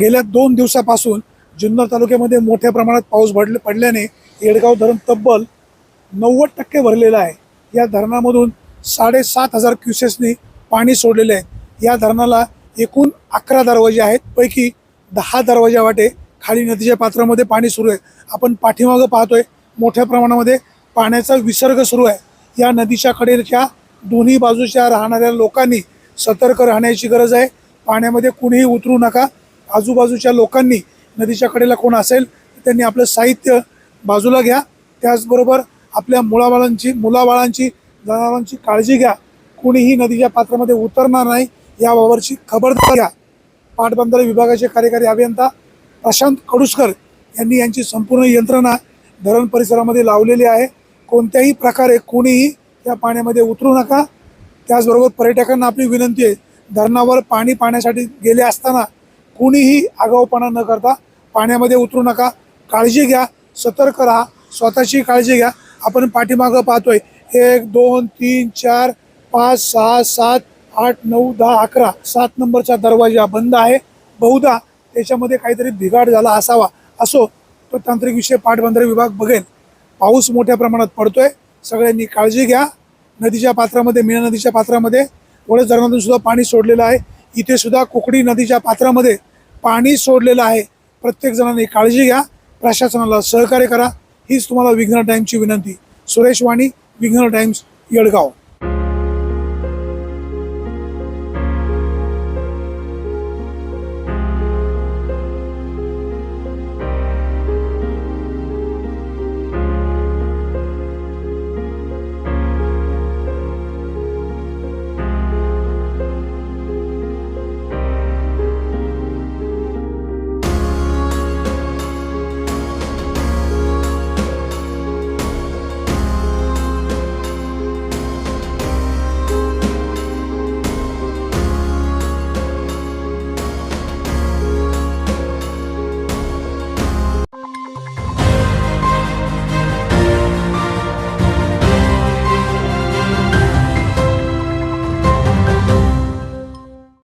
गेल्या दोन दिवसापासून जुन्नर तालुक्यामध्ये मोठ्या प्रमाणात पाऊस पडले पडल्याने येडगाव धरण तब्बल नव्वद टक्के भरलेलं आहे. या धरणामधून साडेसात हजार क्युसेसनी पाणी सोडलेले आहे. या धरणाला एकूण अकरा दरवाजे आहेत. पैकी दहा दरवाजा वाटे खाली नदीच्या पात्रामध्ये पाणी सुरू आहे. आपण पाठीमागं पाहतोय मोठ्या प्रमाणामध्ये पाण्याचा विसर्ग सुरू आहे. या नदीच्या कडेच्या दोन्ही बाजूच्या राहणाऱ्या लोकांनी सतर्क राहण्याची गरज आहे. पाण्यामध्ये कुणीही उतरू नका. आजूबाजूच्या लोकांनी नदीच्या कडेला कोण असेल त्यांनी आपलं साहित्य बाजूला घ्या. त्याचबरोबर आपल्या मुलाबाळांची मुलाबाळांची जनावरांची काळजी घ्या. कुणीही नदीच्या पात्रामध्ये उतरणार नाही याबाबतची खबरदारी घ्या. पाटबंधारे विभागाचे कार्यकारी अभियंता प्रशांत कडुसकर यांनी यांची संपूर्ण यंत्रणा धरण परिसरामध्ये लावलेली आहे. कोणत्याही प्रकारे कोणीही या पाण्यामध्ये उतरू नका. त्याचबरोबर पर्यटकांना आपली विनंती आहे धरणावर पाणी पाण्यासाठी गेले असताना कुणीही आगाऊपणा न करता पाण्यामध्ये उतरू नका. काळजी घ्या सतर्क राहा स्वतःची काळजी घ्या. आपण पाठीमागं पाहतोय. एक दोन तीन चार पाच सहा सात आठ नऊ दहा अकरा. सात नंबरचा दरवाजा बंद आहे. बहुधा त्याच्यामध्ये काहीतरी बिघाड झाला असावा. असो तो तांत्रिक विषय पाटबंधारे विभाग बघेल. पाऊस मोठ्या प्रमाणात पडतोय. सगळ्यांनी काळजी घ्या. नदीच्या पात्रामध्ये मीना नदीच्या पात्रामध्ये. वडस धरणातून सुद्धा पाणी सोडलेलं आहे. इथे सुद्धा कुकडी नदीच्या पात्रामध्ये पाणी सोडलेलं आहे. प्रत्येक जणांनी काळजी घ्या. प्रशासनाला सहकार्य करा. हीच तुम्हाला विघ्न टाईमची विनंती. सुरेश वाणी विघ्न टाइम्स यडगाव.